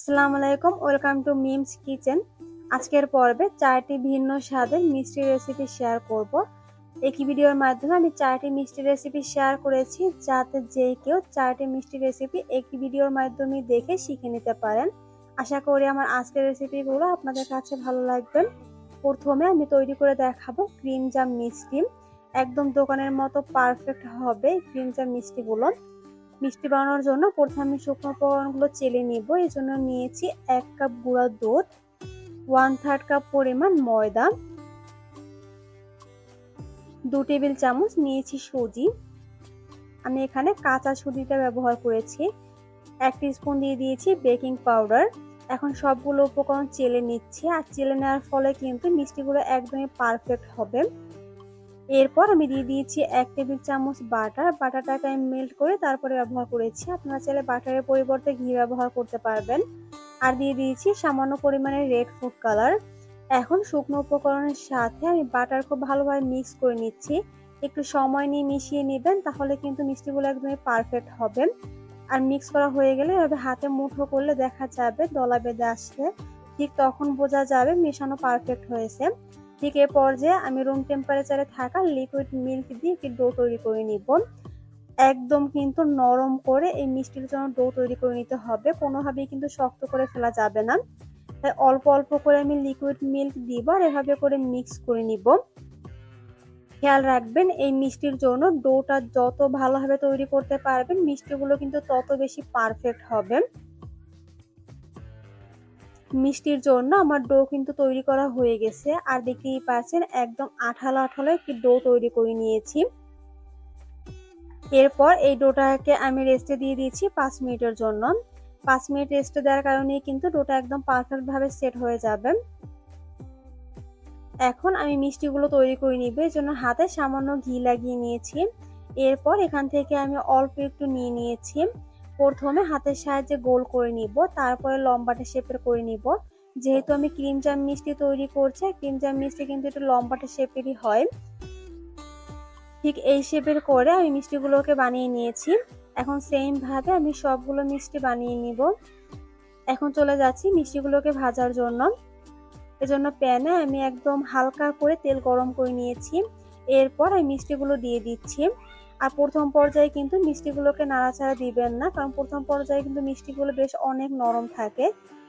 আসসালামু আলাইকুম, welcome to memes kitchen. আজকের পর্বে চারটি ভিন্ন স্বাদের মিষ্টি রেসিপি শেয়ার করব। একই ভিডিওর মাধ্যমে আমি চারটি মিষ্টি রেসিপি শেয়ার করেছি, যাতে যে কেউ চারটি মিষ্টি রেসিপি একই ভিডিওর মাধ্যমে দেখে শিখে নিতে পারেন। আশা করি আমার আজকের রেসিপিগুলো আপনাদের কাছে ভালো লাগবে। প্রথমে আমি তৈরি করে দেখাবো ক্রিম জাম মিষ্টি। একদম দোকানের মতো পারফেক্ট হবে ক্রিম জাম মিষ্টিগুলো। মিষ্টি বানানোর জন্য প্রথমে আমি শুকনো উপকরণগুলো চেলে নিব। এই জন্য নিয়েছি এক কাপ গুঁড়া দুধ ওয়ান থার্ড কাপ পরিমাণ ময়দা, দু টেবিল চামচ নিয়েছি সুজি। আমি এখানে কাঁচা সুজিটা ব্যবহার করেছি। এক স্পুন দিয়ে দিয়েছি বেকিং পাউডার এখন সবগুলো উপকরণ চেলে নিচ্ছি। আর চেলে নেওয়ার ফলে কিন্তু মিষ্টিগুলো একদমই পারফেক্ট হবে। এরপর আমি দিয়ে দিয়েছি এক টেবিল চামচ বাটার। বাটারটাকে আমি মেল্ট করে তারপরে ব্যবহার করেছি। আপনারা চাইলে বাটারের পরিবর্তে ঘি ব্যবহার করতে পারবেন। আর দিয়ে দিয়েছি সামান্য পরিমাণে রেড ফুড কালার এখন শুকনো উপকরণের সাথে আমি বাটার খুব ভালোভাবে মিক্স করে নিচ্ছি। একটু সময় নিয়ে মিশিয়ে নেবেন, তাহলে কিন্তু মিষ্টিগুলো একদমই পারফেক্ট হবে। আর মিক্স করা হয়ে গেলে এভাবে হাতে মুঠো করলে দেখা যাবে, দলা বেঁধে আসলে ঠিক তখন বোঝা যাবে মেশানো পারফেক্ট হয়েছে। ঠিক এ পর্যায়ে আমি রুম টেম্পারেচারে থাকা লিকুইড মিল্ক দিয়ে একটি ডো তৈরি করে নিব। একদম কিন্তু নরম করে এই মিষ্টির জন্য ডো তৈরি করে নিতে হবে। কোনোভাবেই কিন্তু শক্ত করে ফেলা যাবে না। তাই অল্প অল্প করে আমি লিকুইড মিল্ক দিব আর এভাবে করে মিক্স করে নিব। খেয়াল রাখবেন, এই মিষ্টির জন্য ডোটা যত ভালোভাবে তৈরি করতে পারবেন, মিষ্টিগুলো কিন্তু তত বেশি পারফেক্ট হবে। মিষ্টির জন্য আমার ডো কিন্তু তৈরি করা হয়ে গেছে। আর দেখতেই পাচ্ছেন, একদম আঠালো আঠালো একটি ডো তৈরি করে নিয়েছি। এরপর এই ডোটাকে আমি রেস্টে দিয়ে দিয়েছি পাঁচ মিনিটের জন্য। পাঁচ মিনিট রেস্টে দেওয়ার কারণে কিন্তু ডোটা একদম পারফেক্টভাবে সেট হয়ে যাবে। এখন আমি মিষ্টিগুলো তৈরি করে নিব, এই জন্য হাতে সামান্য ঘি লাগিয়ে নিয়েছি। এরপর এখান থেকে আমি অল্প একটু নিয়ে নিয়েছি। প্রথমে হাতের সাহায্যে গোল করে নিব, তারপরে লম্বাটে শেপের করে নিব। যেহেতু আমি ক্রিম জাম মিষ্টি তৈরি করছি, ক্রিম জাম মিষ্টি কিন্তু একটু লম্বাটে শেপেরই হয়। ঠিক এই শেপের করে আমি মিষ্টিগুলোকে বানিয়ে নিয়েছি। এখন সেম ভাবে আমি সবগুলো মিষ্টি বানিয়ে নিব। এখন চলে যাচ্ছি মিষ্টিগুলোকে ভাজার জন্য। এজন্য প্যানে আমি একদম হালকা করে তেল গরম করে নিয়েছি। এরপর আমি মিষ্টিগুলো দিয়ে দিচ্ছি। আর প্রথম পর্যায়ে কিন্তু মিষ্টিগুলোকে নাড়াচাড়া দিবেন না, কারণ প্রথম পর্যায়ে কিন্তু মিষ্টিগুলো বেশ অনেক নরম থাকে।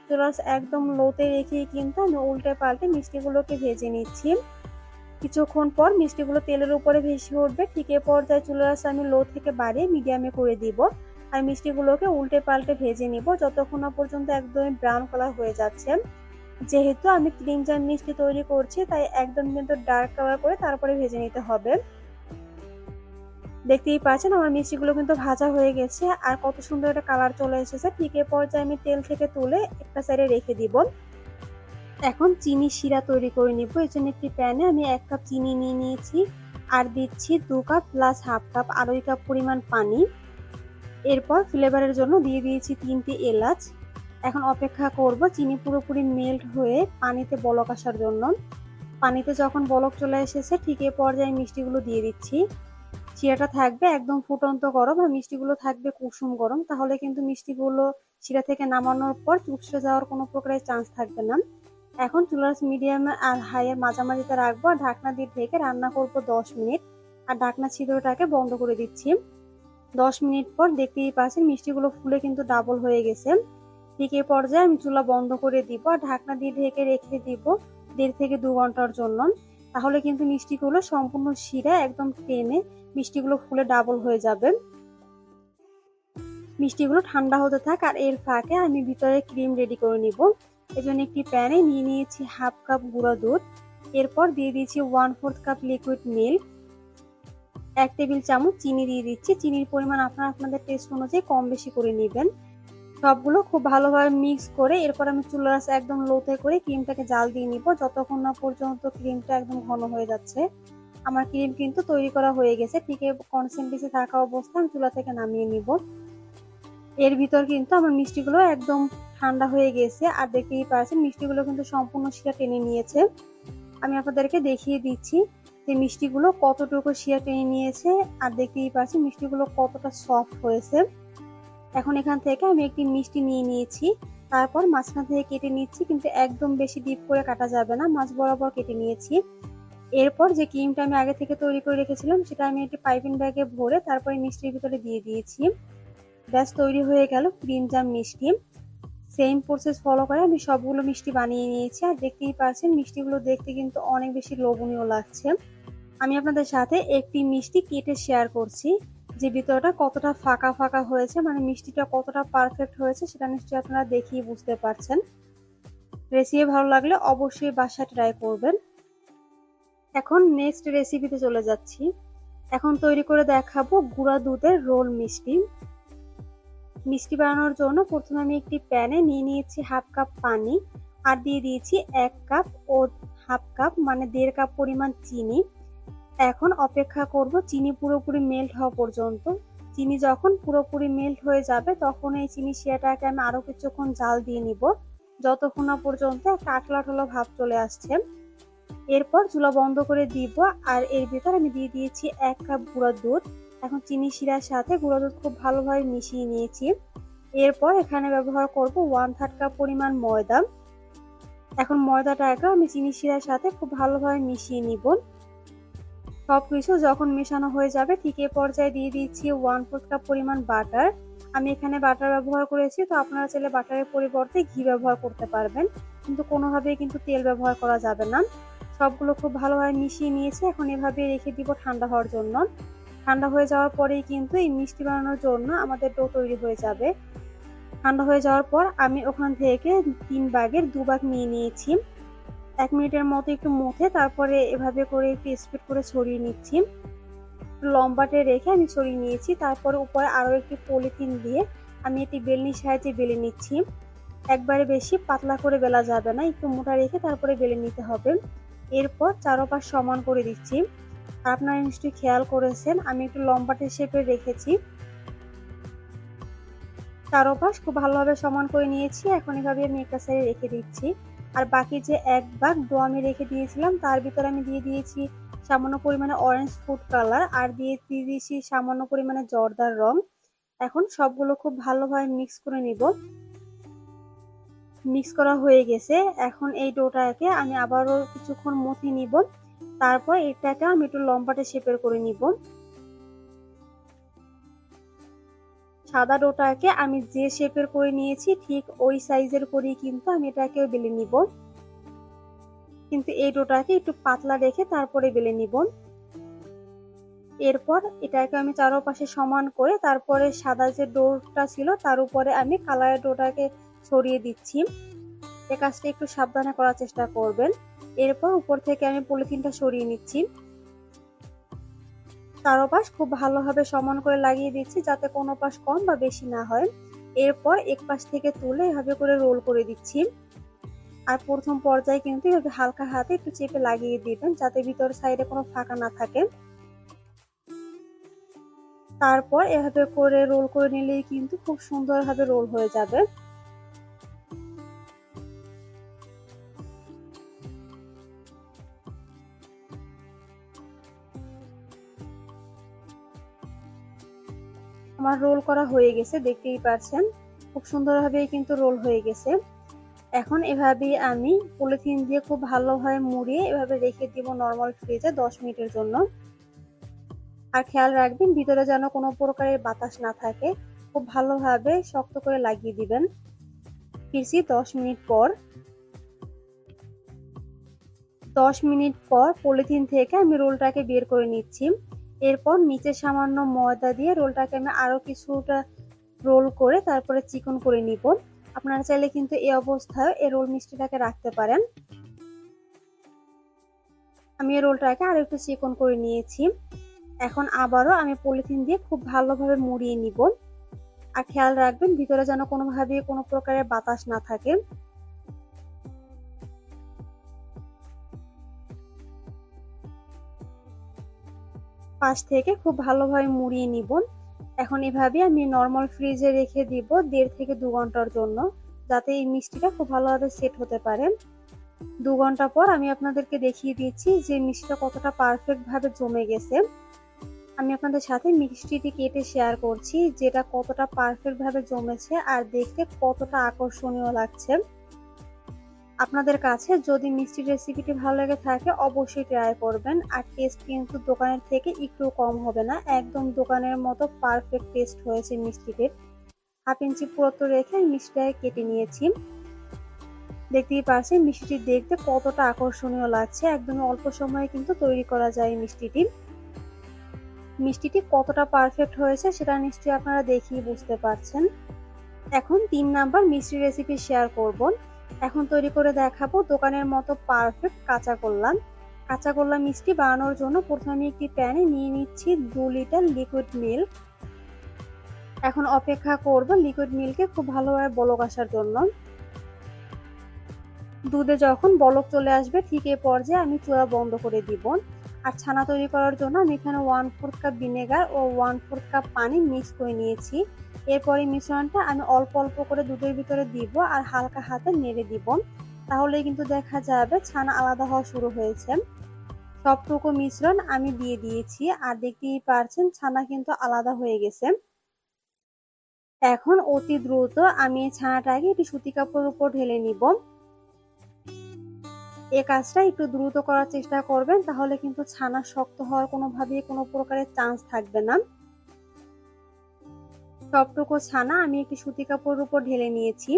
চুলাস একদম লোতে রেখেই কিন্তু আমি উল্টে পাল্টে মিষ্টিগুলোকে ভেজে নিচ্ছি। কিছুক্ষণ পর মিষ্টিগুলো তেলের উপরে ভেসে উঠবে। ঠিক এ পর্যায়ে চুলাস আমি লো থেকে বাড়িয়ে মিডিয়ামে করে দিব। আর মিষ্টিগুলোকে উল্টে পাল্টে ভেজে নিব। যতক্ষণ না পর্যন্ত একদমই ব্রাউন কালার হয়ে যাচ্ছে। যেহেতু আমি ক্রিম মিষ্টি তৈরি করছি, তাই একদম কিন্তু ডার্ক কালার করে তারপরে ভেজে নিতে হবে। দেখতেই পাচ্ছেন আমার মিষ্টিগুলো কিন্তু ভাজা হয়ে গেছে। আর কত সুন্দর একটা কালার চলে এসেছে। ঠিক পর্যায়ে আমি তেল থেকে তুলে একটা সাইডে রেখে দিব। এখন চিনি শিরা তৈরি করে নিব। এই জন্য একটি প্যানে আমি এক কাপ চিনি নিয়ে নিয়েছি। আর দিচ্ছি দু কাপ প্লাস হাফ কাপ আড়াই কাপ পরিমাণ পানি। এরপর ফ্লেভারের জন্য দিয়ে দিয়েছি তিনটি এলাচ। এখন অপেক্ষা করব চিনি পুরোপুরি মেল্ট হয়ে পানিতে বলক আসার জন্য। পানিতে যখন বলক চলে এসেছে, ঠিক এ পর্যায়ে মিষ্টিগুলো দিয়ে দিচ্ছি। শিরাটা থাকবে, একদম ফুটন্ত গরম আর মিষ্টিগুলো থাকবে কুসুম গরম। তাহলে কিন্তু মিষ্টিগুলো শিরা থেকে নামানোর পর চুপসে যাওয়ার কোনো প্রকারের চান্স থাকবে না। এখন চুলার মিডিয়ামে আর হাইয়ের মাঝামাঝিতে রাখব আর ঢাকনা দিয়ে ঢেকে রান্না করব দশ মিনিট। আর ঢাকনা ছিদ্রটাকে বন্ধ করে দিচ্ছি। দশ মিনিট পর দেখতেই পাচ্ছেন মিষ্টিগুলো ফুলে কিন্তু ডাবল হয়ে গেছে। ঠিক এই পর্যায়ে আমি চুলা বন্ধ করে দিব আর ঢাকনা দিয়ে ঢেকে রেখে দিব দেড় থেকে দু ঘণ্টার জন্য। তাহলে কিন্তু মিষ্টিগুলো সম্পূর্ণ শিরা একদম টেনে মিষ্টিগুলো ফুলে ডাবল হয়ে যাবে। মিষ্টিগুলো ঠান্ডা হতে থাক আর এর ফাঁকে আমি ভিতরে ক্রিম রেডি করে নিব। এজন্য একটি প্যানে নিয়ে নিয়েছি হাফ কাপ গুঁড়া দুধ, এরপর দিয়ে দিয়েছি one fourth cup liquid milk এক টেবিল চামচ চিনি দিয়ে দিচ্ছি। চিনির পরিমাণ আপনারা আপনাদের টেস্ট অনুযায়ী কম বেশি করে নেবেন। সবগুলো খুব ভালোভাবে মিক্স করে এরপর আমি চুলার একদম লোতে করে ক্রিমটাকে জাল দিয়ে নিব। যতক্ষণ না পর্যন্ত ক্রিমটা একদম ঘন হয়ে যাচ্ছে, আমার ক্রিম কিন্তু তৈরি করা হয়ে গেছে। ঠিক কনসেন্টেন্সে থাকা অবস্থা আমি চুলা থেকে নামিয়ে নিব। এর ভিতর কিন্তু আমার মিষ্টিগুলো একদম ঠান্ডা হয়ে গেছে। আর দেখতেই পাচ্ছেন, মিষ্টিগুলো কিন্তু সম্পূর্ণ শিরা টেনে নিয়েছে। আমি আপনাদেরকে দেখিয়ে দিচ্ছি যে মিষ্টিগুলো কতটুকু শিরা টেনে নিয়েছে। আর দেখতেই পাচ্ছি মিষ্টিগুলো কতটা সফট হয়েছে। এখন এখান থেকে আমি একটি মিষ্টি নিয়ে নিয়েছি। তারপর মাঝখান থেকে কেটে নিচ্ছি, কিন্তু একদম বেশি ডিপ করে কাটা যাবে না, মাছ বরাবর কেটে নিয়েছি। এরপর যে ক্রিমটা আমি আগে থেকে তৈরি করে রেখেছিলাম, সেটা আমি একটি পাইপিং ব্যাগে ভরে তারপরে মিষ্টির ভিতরে দিয়ে দিয়েছি। ব্যাস, তৈরি হয়ে গেল ক্রিম জাম মিষ্টি। সেম প্রসেস ফলো করে আমি সবগুলো মিষ্টি বানিয়ে নিয়েছি, আর দেখতেই পাচ্ছেন মিষ্টিগুলো দেখতে কিন্তু অনেক বেশি লোভনীয় লাগছে। আমি আপনাদের সাথে একটি মিষ্টি কেটে শেয়ার করছি। যে ভিতরটা কতটা ফাঁকা ফাঁকা হয়েছে মানে মিষ্টিটা কতটা পারফেক্ট হয়েছে সেটা নিশ্চয়ই আপনারা দেখিয়ে বুঝতে পারছেন। রেসিপি ভালো লাগলে অবশ্যই বাসায় ট্রাই করবেন। এখন নেক্সট রেসিপিতে চলে যাচ্ছি। এখন তৈরি করে দেখাবো গুঁড়া দুধের রোল মিষ্টি। মিষ্টি বানানোর জন্য প্রথমে আমি একটি প্যানে নিয়ে নিয়েছি হাফ কাপ পানি আর দিয়ে দিয়েছি এক কাপ ও হাফ কাপ মানে দেড় কাপ পরিমাণ চিনি। এখন অপেক্ষা করব চিনি পুরোপুরি মেল্ট হওয়া পর্যন্ত। চিনি যখন পুরোপুরি মেল্ট হয়ে যাবে, তখন এই চিনি শিয়াটাকে আমি আরও কিছুক্ষণ জাল দিয়ে নিব। যতক্ষণ না পর্যন্ত একটা আটলা আটলা ভাব চলে আসছে। এরপর চুলা বন্ধ করে দিব আর এর ভিতর আমি দিয়ে দিয়েছি এক কাপ গুঁড়া দুধ। এখন চিনি শিরার সাথে গুঁড়ো দুধ খুব ভালোভাবে মিশিয়ে নিয়েছি। এরপর এখানে ব্যবহার করব ওয়ান থার্ড কাপ পরিমাণ ময়দা। এখন ময়দাটাকে আমি চিনি শিরার সাথে খুব ভালোভাবে মিশিয়ে নিব। সব কিছু যখন মেশানো হয়ে যাবে, ঠিক এ পর্যায়ে দিয়ে দিচ্ছি ওয়ান ফোর্থ কাপ পরিমাণ বাটার আমি এখানে বাটার ব্যবহার করেছি, তো আপনারা চাইলে বাটারের পরিবর্তে ঘি ব্যবহার করতে পারবেন। কিন্তু কোনোভাবেই কিন্তু তেল ব্যবহার করা যাবে না। সবগুলো খুব ভালোভাবে মিশিয়ে নিয়েছি, এখন এভাবে রেখে দিব ঠান্ডা হওয়ার জন্য। ঠান্ডা হয়ে যাওয়ার পরেই কিন্তু এই মিষ্টি বানানোর জন্য আমাদের ডো তৈরি হয়ে যাবে। ঠান্ডা হয়ে যাওয়ার পর আমি ওখান থেকে তিন বাগের দু বাগ নিয়ে নিয়েছি। এক মিনিটের মতো একটু মুথে তারপরে এভাবে করে একটু স্পিড করে ছড়িয়ে নিচ্ছি। লম্বাটে রেখে আমি ছড়িয়ে নিয়েছি, তারপরে উপরে আরও একটি পলিথিন দিয়ে আমি এটি বেলনির সাহায্যে বেলে নিচ্ছি। একবারে বেশি পাতলা করে বেলা যাবে না, একটু মোটা রেখে তারপরে বেলে নিতে হবে। এরপর চারোপাশ সমান করে দিচ্ছি। আপনারা নিশ্চয়ই খেয়াল করেছেন, আমি একটু লম্বাটে শেপে রেখেছি। চারোপাশ খুব ভালোভাবে সমান করে নিয়েছি, এখন এভাবে আমি একটা সাইডে রেখে দিচ্ছি। আর বাকি যে এক ভাগ ডো আমি রেখে দিয়েছিলাম, তার ভিতরে আমি দিয়ে দিয়েছি সামান্য পরিমাণে অরেঞ্জ ফুড কালার আর দিয়ে দিয়ে দিয়েছি সামান্য পরিমাণে জর্দার রং। এখন সবগুলো খুব ভালোভাবে মিক্স করে নিব। মিক্স করা হয়ে গেছে। এখন এই ডোটাকে আমি আবারও কিছুক্ষণ মথে নিব। তারপর এটাকে আমি একটু লম্বাটে শেপের করে নিব। সাদা ডোটাকে আমি যে শেপের করে নিয়েছি, ঠিক ওই সাইজের করেই কিন্তু আমি এটাকে বেলে নিব। কিন্তু এই ডোটাকে একটু পাতলা রেখে তারপরে বেলে নিব। এরপর এটাকে আমি চারোপাশে সমান করে তারপরে সাদা যে ডোরটা ছিল, তার উপরে আমি কালারের ডোটাকে ছড়িয়ে দিচ্ছি। এ কাজটা একটু সাবধানে করার চেষ্টা করবেন। এরপর উপর থেকে আমি পলিথিনটা সরিয়ে নিচ্ছি। চারোপাশ খুব ভালোভাবে সমান করে লাগিয়ে দিচ্ছি যাতে কোনো পাশ কম বা বেশি না হয়। এরপর এক পাশ থেকে তুলে এভাবে করে রোল করে দিচ্ছি। আর প্রথম পর্যায়ে কিন্তু এভাবে হালকা হাতে একটু চেপে লাগিয়ে দিবেন যাতে ভিতর সাইডে কোনো ফাঁকা না থাকে। তারপর এভাবে করে রোল করে নিলেই কিন্তু খুব সুন্দরভাবে রোল হয়ে যাবে। আমার রোল করা হয়ে গেছে, দেখতেই পাচ্ছেন। খুব সুন্দরভাবে কিন্তু রোল হয়ে গেছে। এখন এভাবে আমি পলিথিন দিয়ে খুব ভালোভাবে মুড়িয়ে এভাবে রেখে দিব নর্মাল ফ্রিজে দশ মিনিটের জন্য। আর খেয়াল রাখবেন, ভিতরে যেন কোনো প্রকারের বাতাস না থাকে। খুব ভালোভাবে শক্ত করে লাগিয়ে দিবেন। ফিরছি দশ মিনিট পর। দশ মিনিট পর পলিথিন থেকে আমি রোলটাকে বের করে নিচ্ছি। এরপর নিচে সামান্য ময়দা দিয়ে রোলটাকে আমি আরও কিছুটা রোল করে তারপরে চিকন করে নিব। আপনারা চাইলে কিন্তু এই অবস্থায় এই রোল মিষ্টিটাকে রাখতে পারেন। আমি এই রোলটাকে আরও একটু চিকন করে নিয়েছি। এখন আবারও আমি পলিথিন দিয়ে খুব ভালোভাবে মুড়িয়ে নিব। আর খেয়াল রাখবেন, ভিতরে যেন কোনোভাবে কোনো প্রকারের বাতাস না থাকে। পাশ থেকে খুব ভালোভাবে মুড়িয়ে নিব। এখন এভাবে আমি নর্মাল ফ্রিজে রেখে দিব দেড় থেকে দু ঘণ্টার জন্য, যাতে এই মিষ্টিটা খুব ভালোভাবে সেট হতে পারে। দু ঘণ্টা পর আমি আপনাদেরকে দেখিয়ে দিচ্ছি যে মিষ্টিটা কতটা পারফেক্ট ভাবে জমে গেছে। আমি আপনাদের সাথে মিষ্টিটি কেটে শেয়ার করছি, যেটা কতটা পারফেক্ট ভাবে জমেছে আর দেখতে কতটা আকর্ষণীয় লাগছে। আপনাদের কাছে যদি মিষ্টির রেসিপিটি ভালো লেগে থাকে, অবশ্যই ট্রাই করবেন। আর টেস্ট কিন্তু দোকানের থেকে একটু কম হবে না। একদম দোকানের মতো পারফেক্ট টেস্ট হয়েছে মিষ্টিটির। হাফ ইঞ্চি পুরোত্ব রেখে মিষ্টিটাকে কেটে নিয়েছি। দেখতেই পারছেন মিষ্টিটি দেখতে কতটা আকর্ষণীয় লাগছে। একদম অল্প সময়ে কিন্তু তৈরি করা যায় মিষ্টিটি। মিষ্টিটি কতটা পারফেক্ট হয়েছে সেটা নিশ্চয়ই আপনারা দেখেই বুঝতে পারছেন। এখন তিন নাম্বার মিষ্টি রেসিপি শেয়ার করব। এখন তৈরি করে দেখাবো দোকানের মতো পারফেক্ট কাঁচা গোল্লা কাঁচা গোল্লা মিষ্টি বানানোর জন্য প্রথমে একটি প্যানে নিয়ে নিচ্ছি দু লিটার লিকুইড মিল্ক এখন অপেক্ষা করব লিকুইড মিল্কে খুব ভালোভাবে বলক আসার জন্য। দুধে যখন বলক চলে আসবে ঠিক এই পর্যায়ে আমি চূড়া বন্ধ করে দিব। আর ছানা তৈরি করার জন্য আমি এখানে ওয়ান ফোর্থ কাপ ভিনেগার ও ওয়ান ফোর্থ কাপ পানি মিক্স করে নিয়েছি। এরপরে মিশ্রণটা আমি অল্প অল্প করে দুধের ভিতরে দিব আর হালকা হাতে নেড়ে দিব। তাহলে কিন্তু দেখা যাবে ছানা আলাদা হওয়া শুরু হয়েছে। সবটুকু মিশ্রণ আমি দিয়ে দিয়েছি আর দেখতেই পারছেন ছানা কিন্তু আলাদা হয়ে গেছে। এখন অতি দ্রুত আমি এই ছানাটাকে একটি সুতি কাপড়ের উপর ঢেলে নিব। এ কাজটা একটু দ্রুত করার চেষ্টা করবেন, তাহলে কিন্তু ছানা শক্ত হওয়ার কোনোভাবেই কোনো প্রকারের চান্স থাকবে না। সবটুকু ছানা আমি একটি সুতি কাপড়ের উপর ঢেলে নিয়েছি।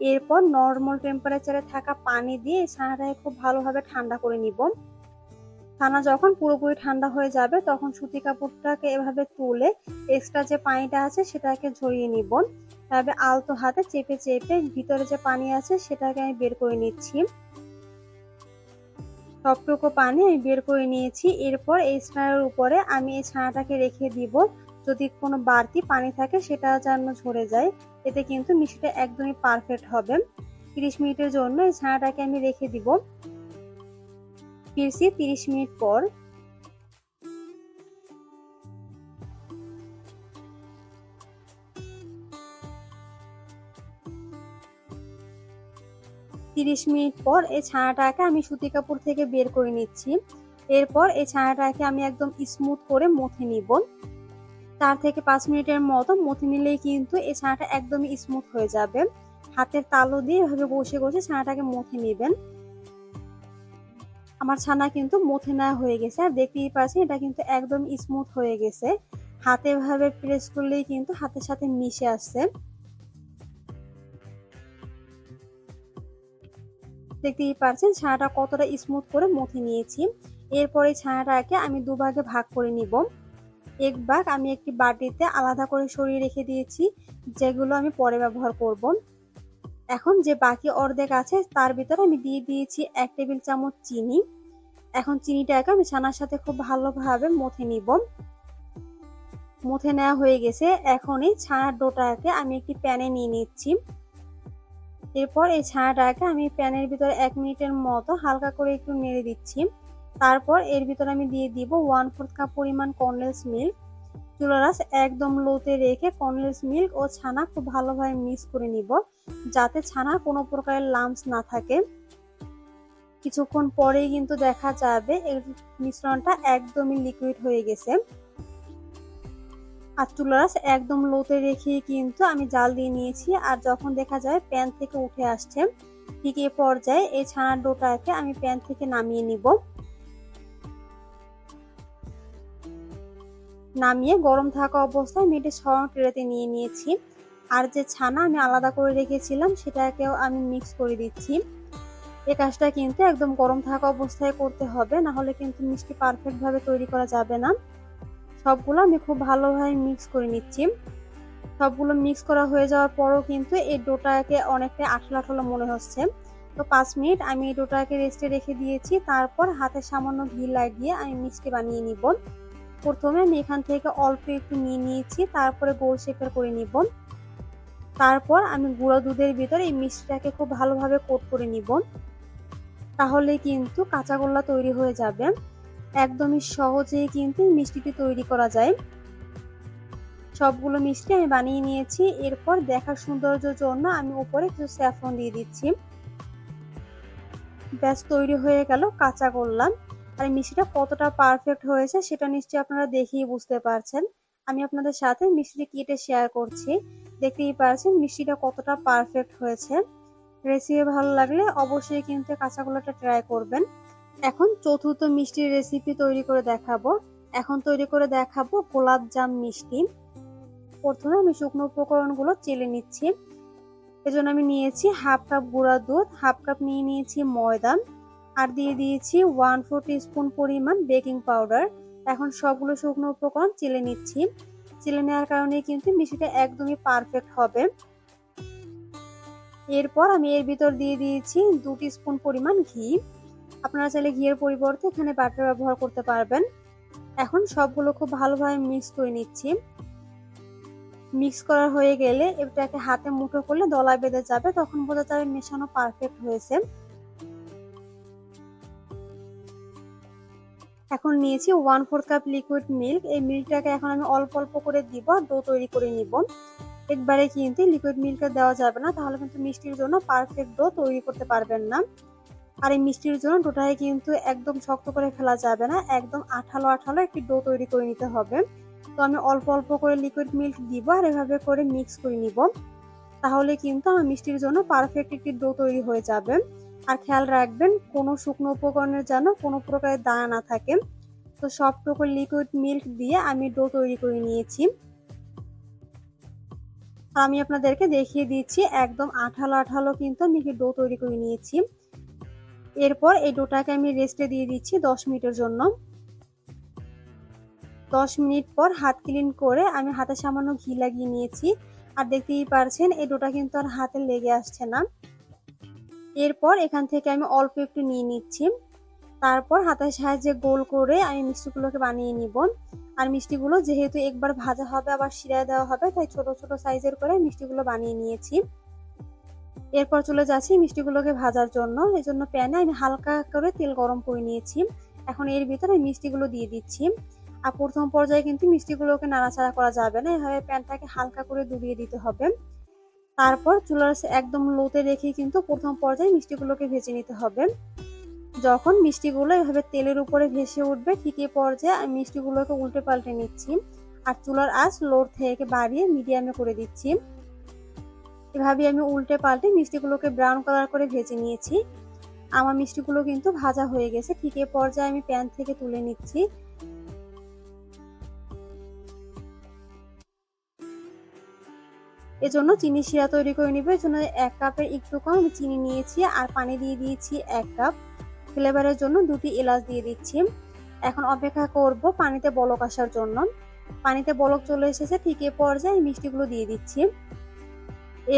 এরপর নর্মাল টেম্পারেচারে থাকা পানি দিয়ে ছানাটাকে খুব ভালোভাবে ঠান্ডা করে নিব। ছানা যখন পুরোপুরি ঠান্ডা হয়ে যাবে, তখন সুতি কাপড়টাকে এভাবে তুলে এক্সট্রা যে পানিটা আছে সেটাকে ঝরিয়ে নিব। তবে আলতো হাতে চেপে চেপে ভিতরে যে পানি আছে সেটাকে আমি বের করে নিচ্ছি। সবটুকু পানি আমি বের করে নিয়েছি। এরপর এই স্নানের উপরে আমি এই ছানাটাকে রেখে দিব। যদি কোনো বাড়তি পানি থাকে সেটা যেন ঝরে যায়, এতে কিন্তু মিষ্টিটা একদমই পারফেক্ট হবে। তিরিশ মিনিটের জন্য এই ছানাটাকে আমি রেখে দিব। ফিরছি তিরিশ মিনিট পর। তিরিশ মিনিট পর এই ছানাটাকে আমি সুতি কাপড় থেকে বের করে নিচ্ছি। এরপর এই ছানাটাকে আমি একদম স্মুথ করে মথে নিব। চার থেকে পাঁচ মিনিটের মতো মথে নিলেই কিন্তু এই ছানাটা একদমই স্মুথ হয়ে যাবে। হাতের তালু দিয়ে এভাবে বসে বসে ছানাটাকে মথে নেবেন। আমার ছানা কিন্তু মথে নেওয়া হয়ে গেছে। আর দেখতেই পাচ্ছেন, এটা কিন্তু একদম স্মুথ হয়ে গেছে। হাতে ভাবে প্রেস করলেই কিন্তু হাতের সাথে মিশে আসছে। দেখতেই পারছেন ছানাটা কতটা স্মুথ করে মথে নিয়েছি। এরপরে ছানাটাকে আমি দুভাগে ভাগ করে নিব। এক ভাগ আমি একটি বাটিতে আলাদা করে সরিয়ে রেখে দিয়েছি, যেগুলো আমি পরে ব্যবহার করব। এখন যে বাকি অর্ধেক আছে, তার ভিতরে আমি দিয়ে দিয়েছি এক টেবিল চামচ চিনি। এখন চিনিটাকে আমি ছানার সাথে খুব ভালোভাবে মথে নিব। মুথে নেওয়া হয়ে গেছে। এখন এই ছানার ডোটাকে আমি একটি প্যানে নিয়ে নিচ্ছি। এরপর এই ছানাটাকে আমি প্যানের ভিতরে এক মিনিটের মতো হালকা করে একটু নেড়ে দিচ্ছি। তারপর এর ভিতরে আমি দিয়ে দিব ওয়ান ফোর্থ কাপ পরিমাণ কর্নেলস মিল্ক চুলারাস একদম লোতে রেখে কর্নেলস মিল্ক ও ছানা খুব ভালোভাবে মিক্স করে নিব, যাতে ছানার কোনো প্রকারের লামস না থাকে। কিছুক্ষণ পরেই কিন্তু দেখা যাবে এর মিশ্রণটা একদমই লিকুইড হয়ে গেছে। আর চুলারাস একদম লোতে রেখে কিন্তু আমি জাল দিয়ে নিয়েছি, আর যখন দেখা যায় প্যান থেকে উঠে আসছে, ঠিক এ পর্যায়ে এই ছানার ডোটাকে আমি প্যান থেকে নামিয়ে নিব। নামিয়ে গরম থাকা অবস্থায় মেটে সরম ট্রেতে নিয়ে নিয়েছি। আর যে ছানা আমি আলাদা করে রেখেছিলাম, সেটাকেও আমি মিক্স করে দিচ্ছি। এই কাজটা কিন্তু একদম গরম থাকা অবস্থায় করতে হবে, না হলে কিন্তু মিষ্টি পারফেক্টভাবে তৈরি করা যাবে না। সবগুলো আমি খুব ভালোভাবে মিক্স করে নিচ্ছি। সবগুলো মিক্স করা হয়ে যাওয়ার পরও কিন্তু এই ডোটাকে অনেকটা আঠলা আঠলা মনে হচ্ছে। তো পাঁচ মিনিট আমি এই ডোটাকে রেস্টে রেখে দিয়েছি। তারপর হাতে সামান্য ঘি লাগিয়ে আমি মিষ্টি বানিয়ে নিব। প্রথমে আমি এখান থেকে অল্প একটু নিয়ে নিয়েছি, তারপরে গোল শেপের করে নিব। তারপর আমি গুঁড়ো দুধের ভিতরে এই মিষ্টিটাকে খুব ভালোভাবে কোট করে নিব। তাহলে কিন্তু কাঁচাগোল্লা তৈরি হয়ে যাবে। একদমই সহজেই কিন্তু মিষ্টিটি তৈরি করা যায়। সবগুলো মিষ্টি আমি বানিয়ে নিয়েছি। এরপর দেখার সৌন্দর্যের জন্য আমি উপরে কিছু স্যাফরন দিয়ে দিচ্ছি। ব্যাস, তৈরি হয়ে গেল কাঁচা গোল্লা। আর মিষ্টিটা কতটা পারফেক্ট হয়েছে সেটা নিশ্চয়ই আপনারা দেখেই বুঝতে পারছেন। আমি আপনাদের সাথে মিষ্টিটি কেটে শেয়ার করছি, দেখতেই পারছেন মিষ্টিটা কতটা পারফেক্ট হয়েছে। রেসিপি ভালো লাগলে অবশ্যই কিন্তু কাঁচাগোলাটা ট্রাই করবেন। এখন চতুর্থ মিষ্টির রেসিপি তৈরি করে দেখাবো। এখন তৈরি করে দেখাবো গোলাপ জাম মিষ্টি। প্রথমে আমি শুকনো উপকরণগুলো চেলে নিচ্ছি। এজন্য আমি নিয়েছি হাফ কাপ গুঁড়া দুধ হাফ কাপ নিয়ে নিয়েছি ময়দা। আর দিয়ে দিয়েছি ওয়ান ফোর স্পুন পরিমাণ বেকিং পাউডার এখন সবগুলো শুকনো উপকরণ চিলে নিচ্ছি। চিলে নেওয়ার কারণে কিন্তু মিষ্টিটা একদমই পারফেক্ট হবে। এরপর আমি এর ভিতর দিয়ে দিয়েছি দুটি স্পুন পরিমাণ ঘি। আপনারা চাইলে ঘিয়ের পরিবর্তে এখানে বাটার ব্যবহার করতে পারবেন। এখন সবগুলো খুব ভালোভাবে মিক্স করে নিচ্ছি। মিক্স করা হয়ে গেলে এটাকে হাতে মুঠো করলে দলা বেঁধে যাবে, তখন বোঝা যাবে মেশানো পারফেক্ট হয়েছে। এখন নিয়েছি one four cup liquid milk এই মিল্কটাকে এখন আমি অল্প অল্প করে দিব ডো তৈরি করে নিব। একবারে কিন্তু লিকুইড মিল্কটা দেওয়া যাবে না, তাহলে কিন্তু মিষ্টির জন্য পারফেক্ট ডো তৈরি করতে পারবেন না। আর এই মিষ্টির জন্য ডোটাকে কিন্তু একদম শক্ত করে ফেলা যাবে না, একদম আঠালো আঠালো একটি ডো তৈরি করে নিতে হবে। তো আমি অল্প অল্প করে লিকুইড মিল্ক দিব আর এভাবে করে মিক্স করে নিব। তাহলে কিন্তু আমার মিষ্টির জন্য পারফেক্ট একটি ডো তৈরি হয়ে যাবে। আর খেয়াল রাখবেন, কোনো শুকনো উপকরণের যেন কোনো প্রকারের দানা না থাকে। তো সবটুকু লিকুইড মিল্ক দিয়ে আমি ডো তৈরি করে নিয়েছি। আমি আপনাদেরকে দেখিয়ে দিচ্ছি, একদম আঠালো আঠালো কিন্তু আমি ডো তৈরি করে নিয়েছি। এরপর এই ডোটাকে আমি রেস্টে দিয়ে দিচ্ছি দশ মিনিটের জন্য। দশ মিনিট পর হাত ক্লিন করে আমি হাতে সামান্য ঘি লাগিয়ে নিয়েছি। আর দেখতেই পারছেন, এই ডোটা কিন্তু আর হাতে লেগে আসছে না। এরপর এখান থেকে আমি অল্প একটু নিয়ে নিচ্ছি। তারপর হাতের সাহায্যে গোল করে আমি মিষ্টিগুলোকে বানিয়ে নিব। আর মিষ্টিগুলো যেহেতু একবার ভাজা হবে, আবার শিরায় দেওয়া হবে, তাই ছোট ছোট সাইজের করে মিষ্টিগুলো বানিয়ে নিয়েছি। এরপর চলে যাচ্ছি মিষ্টিগুলোকে ভাজার জন্য। এই জন্য প্যানে আমি হালকা করে তেল গরম করে নিয়েছি। এখন এর ভিতরে মিষ্টিগুলো দিয়ে দিচ্ছি। আর প্রথম পর্যায়ে কিন্তু মিষ্টিগুলোকে নাড়াচাড়া করা যাবে না। এভাবে প্যানটাকে হালকা করে ডুবিয়ে দিতে হবে। তারপর চুলার একদম লোতে রেখে কিন্তু প্রথম পর্যায়ে মিষ্টিগুলোকে ভেজে নিতে হবে। যখন মিষ্টিগুলো এভাবে তেলের উপরে ভেসে উঠবে, ঠিক পর্যায়ে আমি মিষ্টিগুলোকে উল্টে পাল্টে নিচ্ছি আর চুলার আঁচ লোর থেকে বাড়িয়ে মিডিয়ামে করে দিচ্ছি। এভাবে আমি উল্টে পাল্টে মিষ্টিগুলোকে ব্রাউন কালার করে ভেজে নিয়েছি। আমার মিষ্টিগুলো কিন্তু ভাজা হয়ে গেছে, ঠিক পর্যায়ে আমি প্যান থেকে তুলে নিচ্ছি। এজন্য চিনি শিরা তৈরি করে নিবে। এজন্য এক কাপের একটু কম আমি চিনি নিয়েছি আর পানি দিয়ে দিয়েছি এক কাপ। ফ্লেভারের জন্য দুটি এলাচ দিয়ে দিচ্ছি। এখন অপেক্ষা করব পানিতে বলক আসার জন্য। পানিতে বলক চলে এসেছে, ঠিক এ পর্যায়ে মিষ্টিগুলো দিয়ে দিচ্ছি।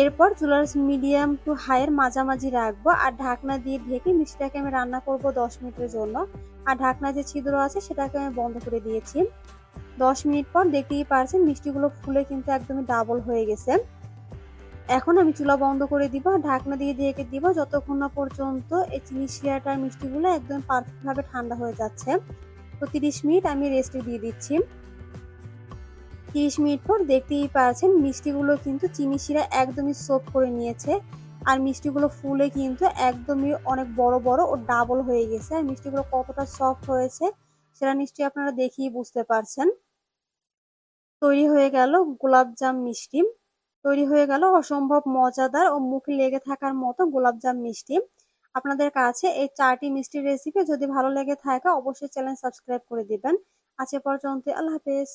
এরপর চুলার মিডিয়াম টু হাইয়ের মাঝামাঝি রাখব আর ঢাকনা দিয়ে ঢেকে মিষ্টিটাকে আমি রান্না করব দশ মিনিটের জন্য। আর ঢাকনা যে ছিদ্র আছে সেটাকে আমি বন্ধ করে দিয়েছি। দশ মিনিট পর দেখতেই পারছেন মিষ্টিগুলো ফুলে কিন্তু একদমই ডাবল হয়ে গেছে। এখন আমি চুলা বন্ধ করে দিব, ঢাকনা দিয়ে ঢেকে দিব, যতক্ষণ না পর্যন্ত এই চিনি শিরাটার মিষ্টিগুলো একদম পারফেক্টভাবে ঠান্ডা হয়ে যাচ্ছে। তো তিরিশ মিনিট আমি রেস্টে দিয়ে দিচ্ছি। তিরিশ মিনিট পর দেখতেই পারছেন মিষ্টিগুলো কিন্তু চিনি শিরা একদমই সোপ করে নিয়েছে আর মিষ্টিগুলো ফুলে কিন্তু একদমই অনেক বড় বড় ও ডাবল হয়ে গেছে। আর মিষ্টিগুলো কতটা সফট হয়েছে সেটা নিশ্চয়ই আপনারা দেখেই বুঝতে পারছেন। তৈরি হয়ে গেল গোলাপজাম মিষ্টি। তৈরি হয়ে গেল অসম্ভব মজাদার ও মুখ লেগে থাকার মতো গোলাপজাম মিষ্টি। আপনাদের কাছে এই চারটি মিষ্টির রেসিপি যদি ভালো লেগে থাকে, অবশ্যই চ্যানেল সাবস্ক্রাইব করে দিবেন। আজ পর্যন্ত আল্লাহ হাফেজ।